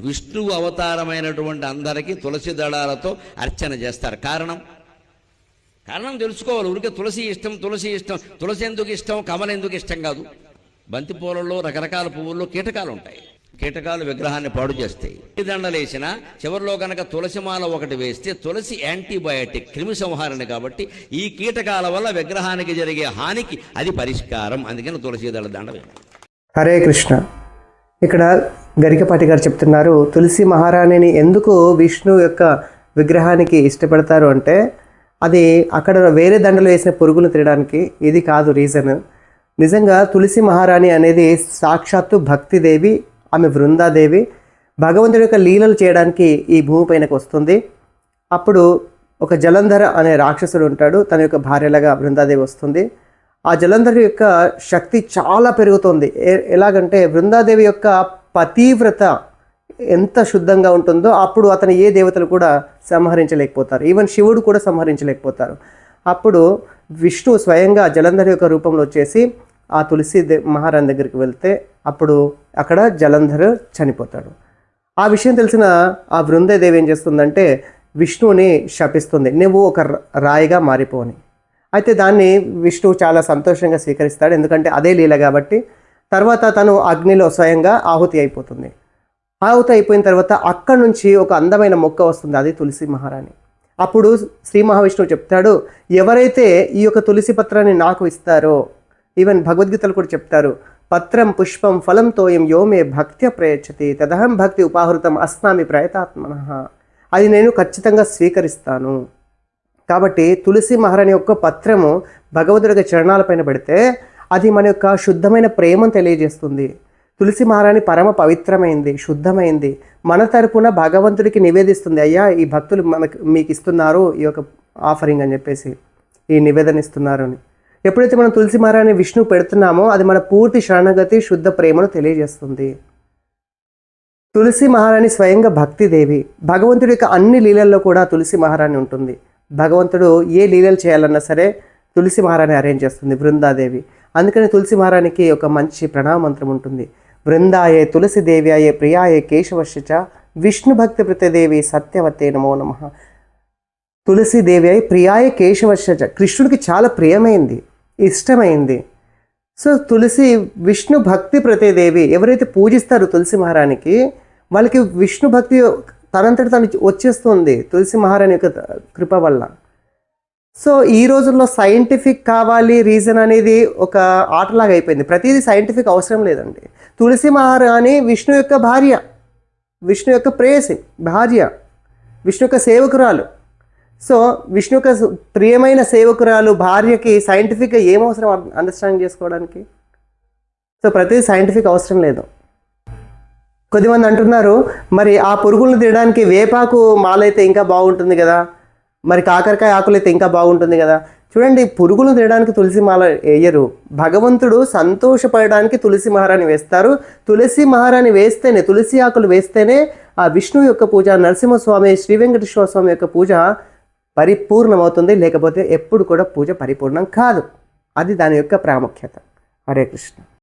విష్ణువు అవతారమైనటువంటి అందరికీ తులసి దళాలతో అర్చన చేస్తారు. కారణం? కారణం తెలుసుకోవాలి. ఊరికే తులసి ఇష్టం తులసి ఇష్టం. తులసి ఎందుకు ఇష్టం? కమల ఎందుకు ఇష్టం కాదు. బంతి పూలలో రకరకాల పువ్వుల్లో కీటకాలు ఉంటాయి. కీటకాలు విగ్రహాన్ని పాడు చేస్తాయి. దండలేసిన చివరిలో కనుక తులసిమాల ఒకటి వేస్తే తులసి యాంటీబయాటిక్ క్రిమి సంహారణ కాబట్టి ఈ కీటకాల వల్ల విగ్రహానికి జరిగే హానికి అది పరిష్కారం. అందుకని తులసి దళ దండ హరే కృష్ణ. ఇక్కడ గరికపాటి గారు చెప్తున్నారు తులసి మహారాణిని ఎందుకు విష్ణు యొక్క విగ్రహానికి ఇష్టపడతారు అంటే అది అక్కడ వేరే దండలు వేసిన పురుగులు తినడానికి ఇది కాదు రీజన్ నిజంగా తులసి మహారాణి అనేది సాక్షాత్తు భక్తిదేవి ఆమె బృందాదేవి భగవంతుడి యొక్క లీలలు చేయడానికి ఈ భూమిపైనకు వస్తుంది. అప్పుడు ఒక జలంధర అనే రాక్షసుడు ఉంటాడు తన యొక్క భార్యలాగా బృందాదేవి వస్తుంది. ఆ జలంధర్ యొక్క శక్తి చాలా పెరుగుతుంది. ఎలాగంటే బృందాదేవి యొక్క పతీవ్రత ఎంత శుద్ధంగా ఉంటుందో అప్పుడు అతను ఏ దేవతలు కూడా సంహరించలేకపోతారు. ఈవెన్ శివుడు కూడా సంహరించలేకపోతారు. అప్పుడు విష్ణు స్వయంగా జలంధర్ యొక్క రూపంలో వచ్చేసి ఆ తులసి మహారాణి దగ్గరికి వెళ్తే అప్పుడు అక్కడ జలంధర్ చనిపోతాడు. ఆ విషయం తెలిసిన ఆ బృందేదేవి ఏం చేస్తుందంటే విష్ణువుని శపిస్తుంది. నువ్వు ఒక ర- రాయిగా మారిపోని అయితే దాన్ని విష్ణువు చాలా సంతోషంగా స్వీకరిస్తాడు. ఎందుకంటే అదే లీల కాబట్టి తర్వాత తను అగ్నిలో స్వయంగా ఆహుతి అయిపోతుంది. ఆహుతి అయిపోయిన తర్వాత అక్కడి నుంచి ఒక అందమైన మొక్క వస్తుంది అది తులసి మహారాణి. అప్పుడు శ్రీ మహావిష్ణువు చెప్తాడు ఎవరైతే ఈ యొక్క తులసి పత్రాన్ని నాకు ఇస్తారో ఈవెన్ భగవద్గీతలు కూడా చెప్తారు పత్రం పుష్పం ఫలం తోయం యోమే భక్త్య ప్రయచ్చతి తదహం భక్తి ఉపాహృతం అస్నామి ప్రయతాత్మన. అది నేను ఖచ్చితంగా స్వీకరిస్తాను. కాబట్టి తులసి మహారాణి యొక్క పత్రము భగవంతుడి చరణాలపైన పెడితే అది మన యొక్క శుద్ధమైన ప్రేమను తెలియజేస్తుంది. తులసి మహారాణి పరమ పవిత్రమైంది శుద్ధమైంది. మన తరపున భగవంతుడికి నివేదిస్తుంది అయ్యా ఈ భక్తులు మనకు మీకు ఇస్తున్నారు ఈ యొక్క ఆఫరింగ్ అని చెప్పేసి ఈ నివేదన ఇస్తున్నారు అని. ఎప్పుడైతే మనం తులసి మహారాణి విష్ణు పెడుతున్నామో అది మన పూర్తి శరణగతి శుద్ధ ప్రేమను తెలియజేస్తుంది. తులసి మహారాణి స్వయంగా భక్తిదేవి భగవంతుడి యొక్క అన్ని లీలల్లో కూడా తులసి మహారాణి ఉంటుంది. భగవంతుడు ఏ లీలలు చేయాలన్నా సరే తులసి మహారాణి అరేంజ్ చేస్తుంది బృందాదేవి. అందుకని తులసి మహారాణికి ఒక మంచి ప్రణామంత్రం ఉంటుంది. బృందాయే తులసి దేవ్యాయే ప్రియాయే కేశవశిచ విష్ణు భక్తి ప్రతిదేవి సత్యవతే నమో నమ. తులసిదేవి అయి ప్రియాయ కేశవశచ కృష్ణుడికి చాలా ప్రియమైంది ఇష్టమైంది. సో తులసి విష్ణు భక్తి ప్రతిదేవి ఎవరైతే పూజిస్తారో తులసి మహారాణికి వాళ్ళకి విష్ణు భక్తి తనంతటి తను వచ్చేస్తుంది తులసి మహారాణి యొక్క కృప వల్ల. సో ఈ రోజుల్లో సైంటిఫిక్ కావాలి రీజన్ అనేది ఒక ఆటలాగా అయిపోయింది. ప్రతిదీ సైంటిఫిక్ అవసరం లేదండి. తులసి మహారాణి విష్ణు యొక్క భార్య విష్ణు యొక్క ప్రేయసి భార్య విష్ణు యొక్క సేవకురాలు. సో విష్ణు యొక్క ప్రియమైన సేవకురాలు భార్యకి సైంటిఫిక్గా ఏం అవసరం అండర్స్టాండ్ చేసుకోవడానికి? సో ప్రతిదీ సైంటిఫిక్ అవసరం లేదు. కొద్దిమంది అంటున్నారు మరి ఆ పురుగులను తినడానికి వేపాకు మాలైతే ఇంకా బాగుంటుంది కదా? మరి కాకరకాయ ఆకులు అయితే ఇంకా బాగుంటుంది కదా. చూడండి పురుగులు తినడానికి తులసి మాల వేయరు. భగవంతుడు సంతోషపడడానికి తులసి మహారాణి వేస్తారు. తులసి మహారాణి వేస్తేనే తులసి ఆకులు వేస్తేనే ఆ విష్ణు యొక్క పూజ నరసింహస్వామి శ్రీ వెంకటేశ్వర స్వామి యొక్క పూజ పరిపూర్ణమవుతుంది. లేకపోతే ఎప్పుడు కూడా పూజ పరిపూర్ణం కాదు. అది దాని యొక్క ప్రాముఖ్యత. హరే కృష్ణ.